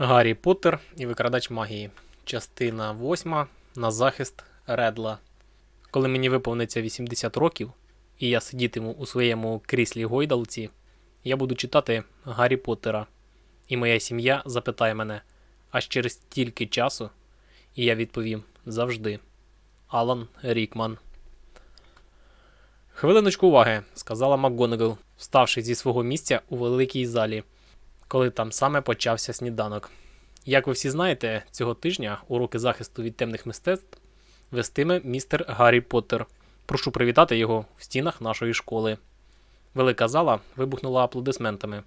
Гаррі Поттер і викрадач магії. Частина 8. На захист Редла. Коли мені виповниться 80 років, і я сидітиму у своєму кріслі гойдалці, я буду читати Гаррі Поттера. І моя сім'я запитає мене, аж через стільки часу, і я відповім завжди. Алан Рікман. Хвилиночку уваги, сказала МакГонагал, вставши зі свого місця у великій залі, коли там саме почався сніданок. Як ви всі знаєте, цього тижня уроки захисту від темних мистецтв вестиме містер Гаррі Поттер. Прошу привітати його в стінах нашої школи. Велика зала вибухнула аплодисментами.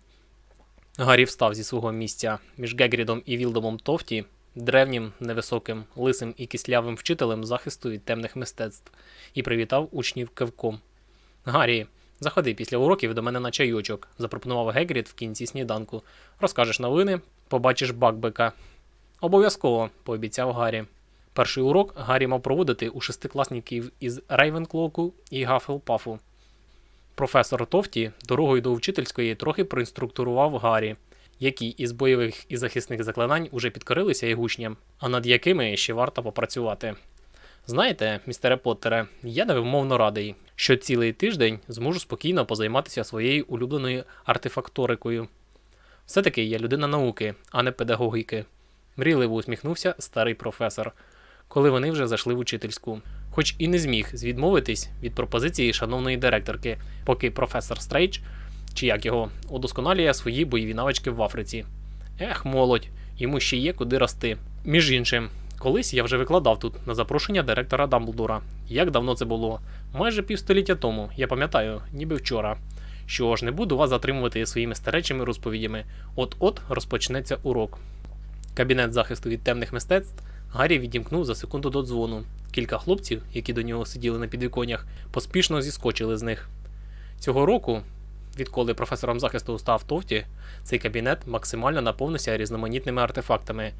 Гаррі встав зі свого місця між Гегрідом і Вілдомом Тофті, древнім, невисоким, лисим і кислявим вчителем захисту від темних мистецтв, і привітав учнів кивком. Гаррі, заходи після уроків до мене на чайочок, запропонував Гегрід в кінці сніданку. Розкажеш новини, побачиш Бакбека. Обов'язково, пообіцяв Гаррі. Перший урок Гаррі мав проводити у шестикласників із Рейвенклоку і Гафелпафу. Професор Тофті дорогою до вчительської трохи проінструктурував Гаррі, які із бойових і захисних заклинань уже підкорилися і гучням, а над якими ще варто попрацювати. Знаєте, містере Поттере, я невимовно радий, що цілий тиждень зможу спокійно позайматися своєю улюбленою артефакторикою. Все-таки я людина науки, а не педагогіки. Мрійливо усміхнувся старий професор, коли вони вже зайшли в учительську. Хоч і не зміг звідмовитись від пропозиції шановної директорки, поки професор Стрейдж, чи як його, удосконалює свої бойові навички в Африці. Ех, молодь, йому ще є куди рости. Між іншим, колись я вже викладав тут на запрошення директора Дамблдора. Як давно це було? Майже півстоліття тому, я пам'ятаю, ніби вчора. Що ж, не буду вас затримувати своїми старечими розповідями. От-от розпочнеться урок. Кабінет захисту від темних мистецтв Гаррі відімкнув за секунду до дзвону. Кілька хлопців, які до нього сиділи на підвіконнях, поспішно зіскочили з них. Цього року, відколи професором захисту став Товті, цей кабінет максимально наповнився різноманітними артефактами,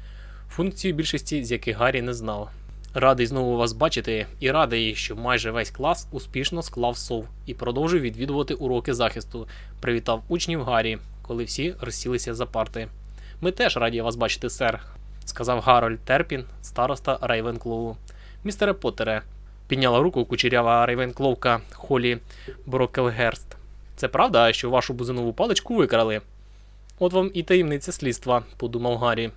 функцію більшості з яких Гаррі не знав. Радий знову вас бачити і радий, що майже весь клас успішно склав сов і продовжив відвідувати уроки захисту. Привітав учнів Гаррі, коли всі розсілися за парти. Ми теж раді вас бачити, сер, сказав Гарольд Терпін, староста Рейвенклоу. Містере Поттере, підняла руку кучерява Рейвенкловка Холі Брокелгерст. Це правда, що вашу бузинову паличку викрали? От вам і таємниця слідства, подумав Гаррі.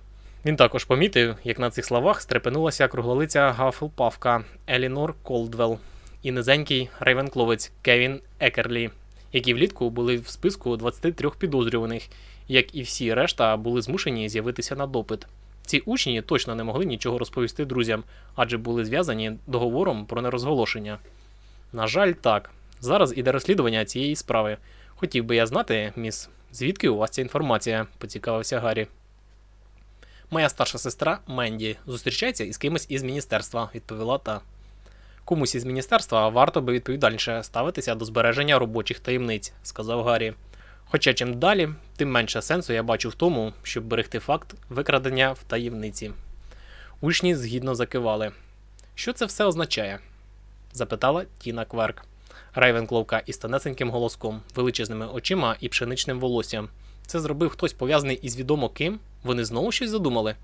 Він також помітив, як на цих словах стрепенулася круглолиця Гафелпавка Елінор Колдвелл і низенький рейвенкловець Кевін Екерлі, які влітку були в списку 23 підозрюваних, як і всі решта були змушені з'явитися на допит. Ці учні точно не могли нічого розповісти друзям, адже були зв'язані договором про нерозголошення. На жаль, так. Зараз іде розслідування цієї справи. Хотів би я знати, міс, звідки у вас ця інформація? поцікавився Гаррі. Моя старша сестра Менді зустрічається із кимось із міністерства, відповіла та. Комусь із міністерства варто би відповідальніше ставитися до збереження робочих таємниць, сказав Гаррі. Хоча чим далі, тим менше сенсу я бачу в тому, щоб берегти факт викрадення в таємниці. Учні згідно закивали. Що це все означає? запитала Тіна Кверк. Рейвенкловка із тонесеньким голоском, величезними очима і пшеничним волоссям. Це зробив хтось пов'язаний із відомо ким? Вони знову щось задумали?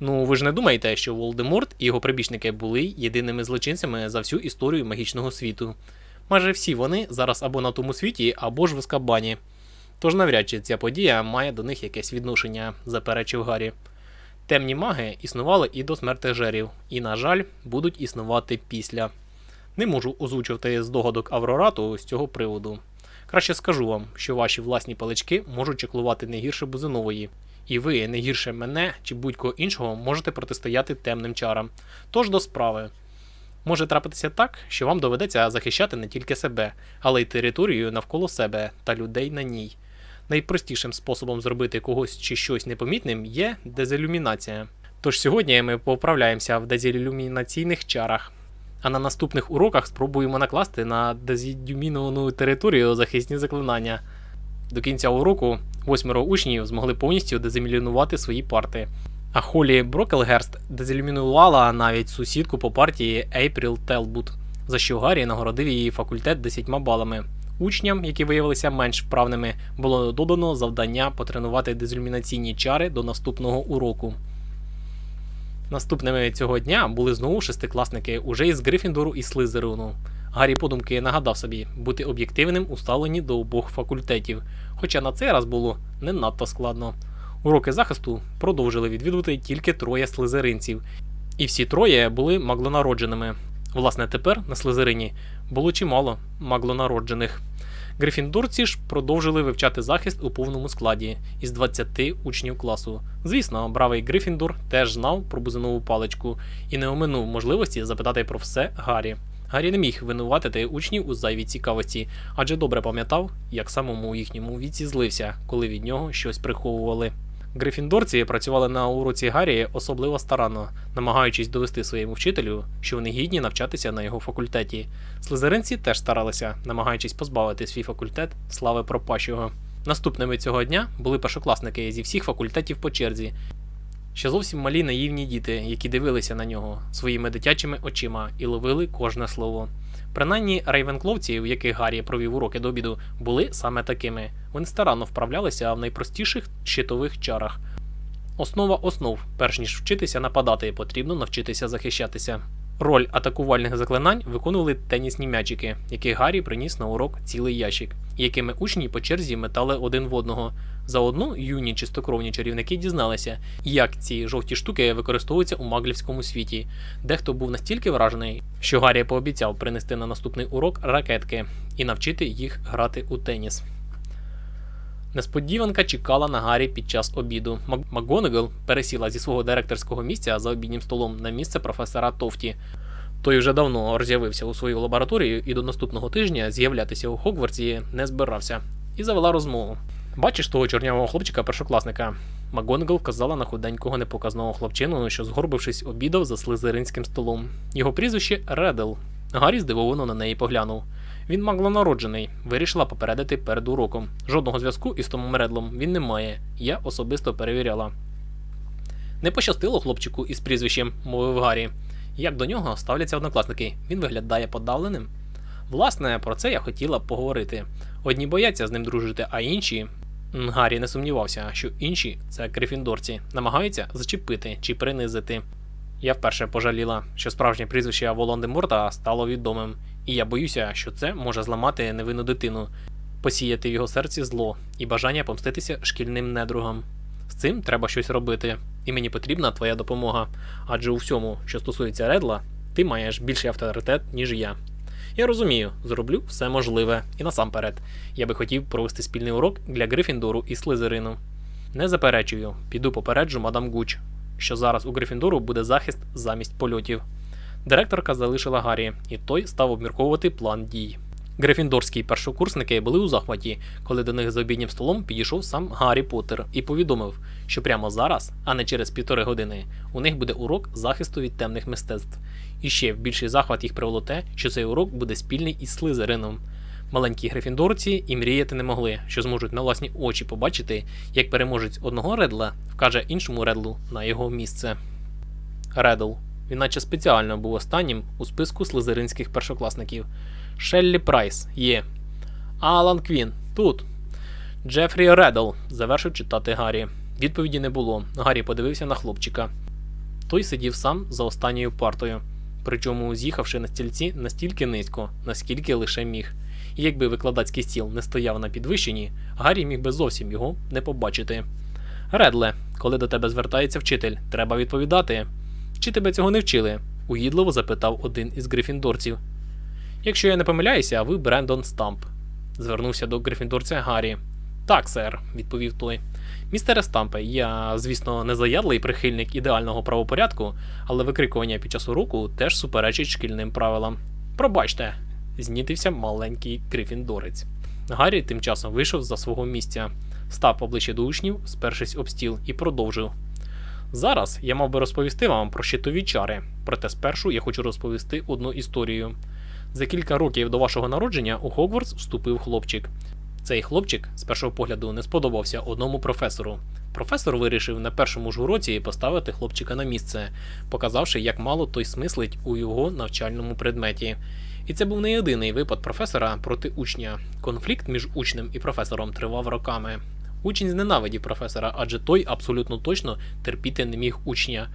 Ну, ви ж не думаєте, що Волдеморт і його прибічники були єдиними злочинцями за всю історію магічного світу. Майже всі вони зараз або на тому світі, або ж в Аскабані. Тож навряд чи ця подія має до них якесь відношення, заперечив Гаррі. Темні маги існували і до смертежерів, і, на жаль, будуть існувати після. Не можу озвучувати здогадок Аврорату з цього приводу. Краще скажу вам, що ваші власні палички можуть чеклувати не гірше бузинової, і ви не гірше мене чи будь-кого іншого можете протистояти темним чарам. Тож до справи. Може трапитися так, що вам доведеться захищати не тільки себе, але й територію навколо себе та людей на ній. Найпростішим способом зробити когось чи щось непомітним є дезілюмінація. Тож сьогодні ми поправляємося в дезілюмінаційних чарах, а на наступних уроках спробуємо накласти на дезідюміновану територію захисні заклинання. До кінця уроку восьмеро учнів змогли повністю дезілюмінувати свої парти. А Холі Брокелгерст дезілюмінувала навіть сусідку по партії Ейпріл Телбут, за що Гаррі нагородив її факультет 10 балами. Учням, які виявилися менш вправними, було додано завдання потренувати дезілюмінаційні чари до наступного уроку. Наступними цього дня були знову шестикласники уже із Грифіндору і Слизерину. Гаррі подумки нагадав собі бути об'єктивним у ставленні до обох факультетів, хоча на цей раз було не надто складно. Уроки захисту продовжили відвідувати тільки троє слизеринців, і всі троє були маглонародженими. Власне, тепер на слизерині було чимало маглонароджених. Грифіндорці ж продовжили вивчати захист у повному складі із 20 учнів класу. Звісно, бравий Грифіндор теж знав про бузинову паличку і не оминув можливості запитати про все Гаррі. Гаррі не міг винуватити учнів у зайвій цікавості, адже добре пам'ятав, як самому їхньому віці злився, коли від нього щось приховували. Грифіндорці працювали на уроці Гаррі особливо старанно, намагаючись довести своєму вчителю, що вони гідні навчатися на його факультеті. Слизеринці теж старалися, намагаючись позбавити свій факультет слави пропащого. Наступними цього дня були першокласники зі всіх факультетів по черзі. Ще зовсім малі наївні діти, які дивилися на нього своїми дитячими очима і ловили кожне слово. Принаймні, рейвенкловці, в яких Гаррі провів уроки до обіду, були саме такими. Вони старанно вправлялися в найпростіших щитових чарах. Основа основ, перш ніж вчитися нападати, потрібно навчитися захищатися. Роль атакувальних заклинань виконували тенісні м'ячики, яких Гаррі приніс на урок цілий ящик, якими учні по черзі метали один в одного. Заодно юні чистокровні чарівники дізналися, як ці жовті штуки використовуються у маглівському світі. Дехто був настільки вражений, що Гаррі пообіцяв принести на наступний урок ракетки і навчити їх грати у теніс. Несподіванка чекала на Гаррі під час обіду. Мак- МакГонагал пересіла зі свого директорського місця за обіднім столом на місце професора Тофті. Той вже давно роз'явився у свою лабораторію і до наступного тижня з'являтися у Хогвартсі не збирався. І завела розмову. Бачиш того чорнявого хлопчика першокласника? МакГонагал вказала на худенького непоказного хлопчину, що, згорбившись, обідав за слизеринським столом. Його прізвище Редел. Гаррі здивовано на неї поглянув. Він маглонароджений, вирішила попередити перед уроком. Жодного зв'язку із Томом Редлом він не має. Я особисто перевіряла. Не пощастило хлопчику із прізвищем, мовив Гаррі. Як до нього ставляться однокласники? Він виглядає подавленим. Власне, про це я хотіла поговорити. Одні бояться з ним дружити, а інші. Гаррі не сумнівався, що інші це грифіндорці, намагаються зачепити чи принизити. Я вперше пожаліла, що справжнє прізвище Волан-де-Морта стало відомим, і я боюся, що це може зламати невинну дитину, посіяти в його серці зло і бажання помститися шкільним недругам. З цим треба щось робити, і мені потрібна твоя допомога. Адже у всьому, що стосується Редла, ти маєш більший авторитет, ніж я. Я розумію, зроблю все можливе, і насамперед, я би хотів провести спільний урок для Грифіндору і Слизерину. Не заперечую, піду попереджу мадам Гуч, що зараз у Грифіндору буде захист замість польотів. Директорка залишила Гаррі, і той став обмірковувати план дій. Грифіндорські першокурсники були у захваті, коли до них за обіднім столом підійшов сам Гаррі Поттер і повідомив, що прямо зараз, а не через півтори години, у них буде урок захисту від темних мистецтв. І ще в більший захват їх привело те, що цей урок буде спільний із Слизерином. Маленькі грифіндорці і мріяти не могли, що зможуть на власні очі побачити, як переможець одного редла вкаже іншому редлу на його місце. Редл. Він наче спеціально був останнім у списку слизеринських першокласників. Шеллі Прайс є. Алан Квін тут. Джефрі Редл завершив читати Гаррі. Відповіді не було. Гаррі подивився на хлопчика. Той сидів сам за останньою партою, причому з'їхавши на стільці настільки низько, наскільки лише міг. І якби викладацький стіл не стояв на підвищенні, Гаррі міг би зовсім його не побачити. Редле, коли до тебе звертається вчитель, треба відповідати. Чи тебе цього не вчили? угідливо запитав один із грифіндорців. Якщо я не помиляюся, ви Брендон Стамп. Звернувся до грифіндорця Гаррі. Так, сер, відповів той. Містере Стампе, я, звісно, не заядлий прихильник ідеального правопорядку, але викрикування під час уроку теж суперечить шкільним правилам. Пробачте, знітився маленький грифіндорець. Гаррі тим часом вийшов за свого місця, став поближче до учнів, спершись об стіл, і продовжив. Зараз я мав би розповісти вам про щитові чари, проте спершу я хочу розповісти одну історію. За кілька років до вашого народження у Хогвартс вступив хлопчик. Цей хлопчик з першого погляду не сподобався одному професору. Професор вирішив на першому ж уроці поставити хлопчика на місце, показавши, як мало той смислить у його навчальному предметі. І це був не єдиний випад професора проти учня. Конфлікт між учнем і професором тривав роками. Учень зненавидів професора, адже той абсолютно точно терпіти не міг учня.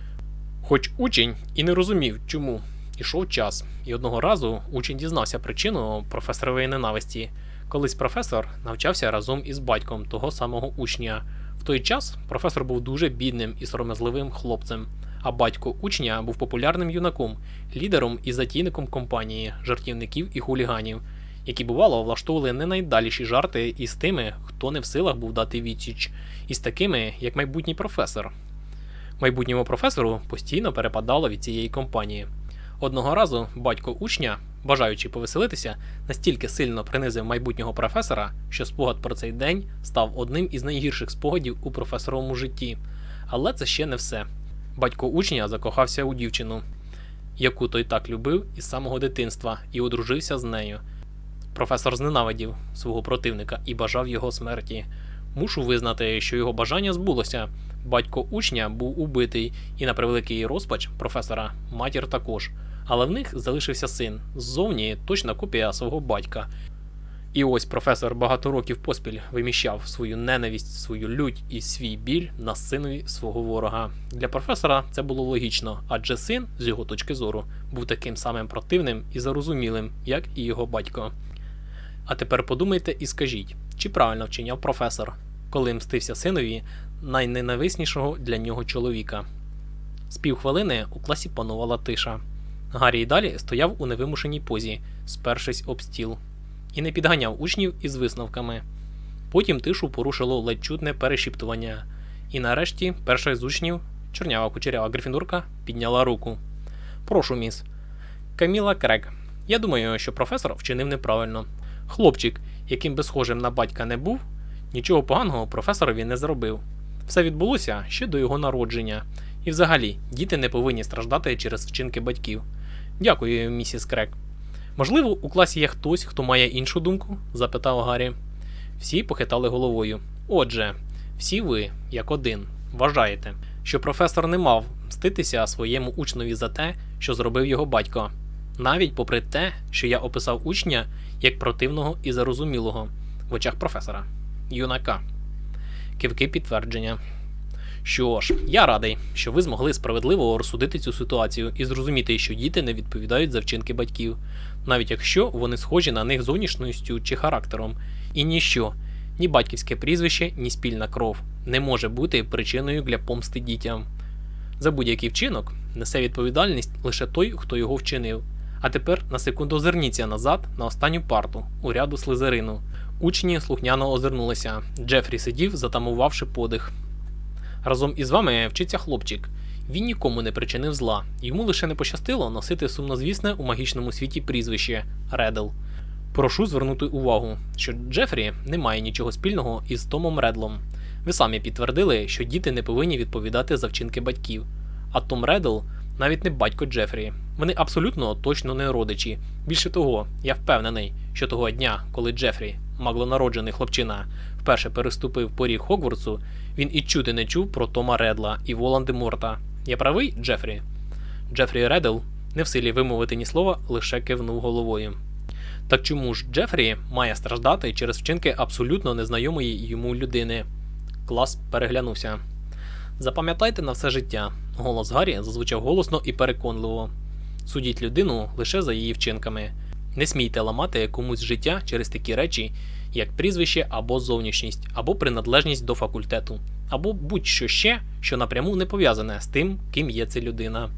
Хоч учень і не розумів, чому. Ішов час, і одного разу учень дізнався причину професорової ненависті. Колись професор навчався разом із батьком того самого учня. В той час професор був дуже бідним і сором'язливим хлопцем, а батько учня був популярним юнаком, лідером і затійником компанії, жартівників і хуліганів, які бувало влаштовували не найдаліші жарти із тими, хто не в силах був дати відсіч, і з такими, як майбутній професор. Майбутньому професору постійно перепадало від цієї компанії. Одного разу батько учня, бажаючи повеселитися, настільки сильно принизив майбутнього професора, що спогад про цей день став одним із найгірших спогадів у професоровому житті. Але це ще не все. Батько учня закохався у дівчину, яку той так любив із самого дитинства, і одружився з нею. Професор зненавидів свого противника і бажав його смерті. Мушу визнати, що його бажання збулося. Батько учня був убитий, і на превеликий розпач професора матір також. Але в них залишився син ззовні точна копія свого батька. І ось професор багато років поспіль виміщав свою ненависть, свою лють і свій біль на синові свого ворога. Для професора це було логічно, адже син, з його точки зору, був таким самим противним і зарозумілим, як і його батько. А тепер подумайте і скажіть, чи правильно вчиняв професор, коли мстився синові найненависнішого для нього чоловіка. З півхвилини у класі панувала тиша. Гаррі й далі стояв у невимушеній позі, спершись об стіл, і не підганяв учнів із висновками. Потім тишу порушило ледь чутне перешіптування, і нарешті перша з учнів, чорнява кучерява грифіндурка, підняла руку. Прошу, міс. Каміла Крек. Я думаю, що професор вчинив неправильно. Хлопчик, яким би схожим на батька не був, нічого поганого професорові не зробив. Все відбулося ще до його народження. І взагалі, діти не повинні страждати через вчинки батьків. Дякую, місіс Крек. Можливо, у класі є хтось, хто має іншу думку? запитав Гаррі. Всі похитали головою. Отже, всі ви, як один, вважаєте, що професор не мав мститися своєму учневі за те, що зробив його батько, навіть попри те, що я описав учня як противного і зарозумілого в очах професора, юнака. Кивки підтвердження. Що ж, я радий, що ви змогли справедливо розсудити цю ситуацію і зрозуміти, що діти не відповідають за вчинки батьків, навіть якщо вони схожі на них зовнішністю чи характером, і ніщо, ні батьківське прізвище, ні спільна кров не може бути причиною для помсти дітям. За будь-який вчинок несе відповідальність лише той, хто його вчинив. А тепер на секунду озирніться назад на останню парту у ряду слизерину. Учні слухняно озирнулися. Джефрі сидів, затамувавши подих. Разом із вами вчиться хлопчик. Він нікому не причинив зла, йому лише не пощастило носити сумнозвісне у магічному світі прізвище Редл. Прошу звернути увагу, що Джефрі не має нічого спільного із Томом Редлом. Ви самі підтвердили, що діти не повинні відповідати за вчинки батьків. А Том Редл навіть не батько Джефрі. Вони абсолютно точно не родичі. Більше того, я впевнений, що того дня, коли Джефрі, маглонароджений хлопчина, вперше переступив поріг Хогвартсу, він і чути не чув про Тома Редла і Волан-де-Морта. Я правий, Джефрі? Джефрі Редл не в силі вимовити ні слова, лише кивнув головою. Так чому ж Джефрі має страждати через вчинки абсолютно незнайомої йому людини? Клас переглянувся. Запам'ятайте на все життя. Голос Гаррі зазвучав голосно і переконливо. Судіть людину лише за її вчинками. Не смійте ламати комусь життя через такі речі, як прізвище або зовнішність, або приналежність до факультету, або будь-що ще, що напряму не пов'язане з тим, ким є ця людина.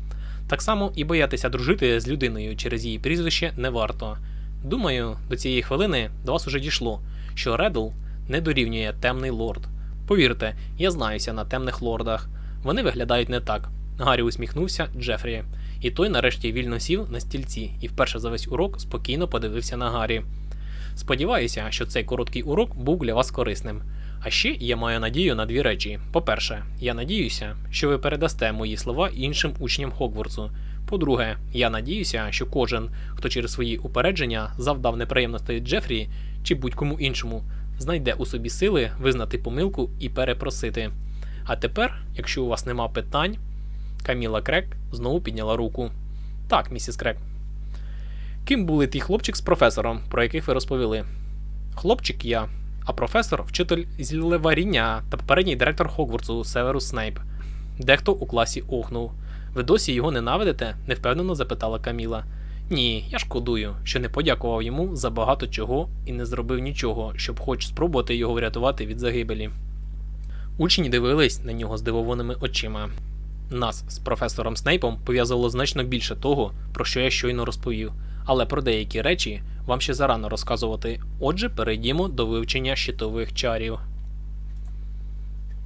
Так само і боятися дружити з людиною через її прізвище не варто. Думаю, до цієї хвилини до вас уже дійшло, що Редл не дорівнює темний лорд. Повірте, я знаюся на темних лордах. Вони виглядають не так. Гаррі усміхнувся Джефрі, і той нарешті вільно сів на стільці і вперше за весь урок спокійно подивився на Гаррі. Сподіваюся, що цей короткий урок був для вас корисним. А ще я маю надію на дві речі. По-перше, я надіюся, що ви передасте мої слова іншим учням Хогвартсу. По-друге, я надіюся, що кожен, хто через свої упередження завдав неприємностей Джефрі чи будь-кому іншому, знайде у собі сили визнати помилку і перепросити. А тепер, якщо у вас нема питань, Каміла Крек знову підняла руку. Так, місіс Крек. Ким були ті хлопчик з професором, про яких ви розповіли? Хлопчик я, а професор вчитель зіллеваріння та попередній директор Хогвартсу Северус Снейп. Дехто у класі охнув. Ви досі його ненавидите? невпевнено запитала Каміла. Ні, я шкодую, що не подякував йому за багато чого і не зробив нічого, щоб хоч спробувати його врятувати від загибелі. Учні дивились на нього здивованими очима. Нас з професором Снейпом пов'язувало значно більше того, про що я щойно розповів, але про деякі речі вам ще зарано розказувати. Отже, перейдімо до вивчення щитових чарів.